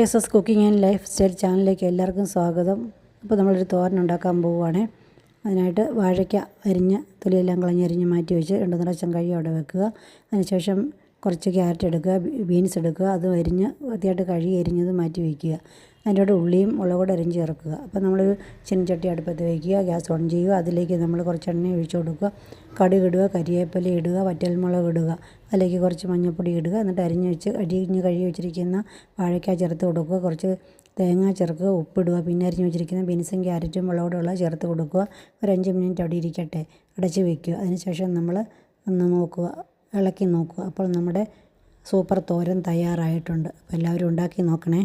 S S cooking and lifestyle ചാനലിലേക്ക് എല്ലാവർക്കും സ്വാഗതം. അപ്പോൾ നമ്മളൊരു തോരൻ ഉണ്ടാക്കാൻ പോവുകയാണ്. അതിനായിട്ട് വാഴയ്ക്ക അരിഞ്ഞ് തൊലിയെല്ലാം കളഞ്ഞ് അരിഞ്ഞ് മാറ്റി വെച്ച് രണ്ട് നിറച്ചം കഴി അവിടെ വെക്കുക. അതിനുശേഷം കുറച്ച് ക്യാരറ്റ് എടുക്കുക ബീൻസ് എടുക്കുക. അതും അരിഞ്ഞ് വൃത്തിയായിട്ട് കഴുകി അരിഞ്ഞത് മാറ്റി വയ്ക്കുക അതിന്റെ കൂടെ ഉള്ളിയും കൂടെ അരിഞ്ഞ് ചേർക്കുക. അപ്പോൾ നമ്മൾ ചീനച്ചട്ടി അടുപ്പത്ത് വയ്ക്കുക ഗ്യാസ് ഓൺ ചെയ്യുക അതിലേക്ക് നമ്മൾ കുറച്ച് എണ്ണ ഒഴിച്ച് കൊടുക്കുക. കടുക് ഇടുക കരിവേപ്പില ഇടുക വറ്റൽമുളക് ഇടുക. അതിലേക്ക് കുറച്ച് മഞ്ഞൾപ്പൊടി ഇടുക. എന്നിട്ട് അരിഞ്ഞ് വെച്ച് അരിഞ്ഞ് കഴുകി വെച്ചിരിക്കുന്ന വാഴയ്ക്ക ചേർത്ത് കൊടുക്കുക. കുറച്ച് തേങ്ങ ചേർക്കുക ഉപ്പിടുക പിന്നെ അരിഞ്ഞ് വെച്ചിരിക്കുന്ന ബീൻസും ക്യാരറ്റും മുളകോടുള്ള ചേർത്ത് കൊടുക്കുക. ഒരു അഞ്ച് മിനിറ്റ് അവിടെ ഇരിക്കട്ടെ. അടച്ച് വയ്ക്കുക അതിനുശേഷം നമ്മൾ ഒന്ന് നോക്കുക. ഇളക്കി നോക്കുക. അപ്പോൾ നമ്മുടെ സൂപ്പർ തോരൻ തയ്യാറായിട്ടുണ്ട്. അപ്പോൾ എല്ലാവരും ഉണ്ടാക്കി നോക്കണേ.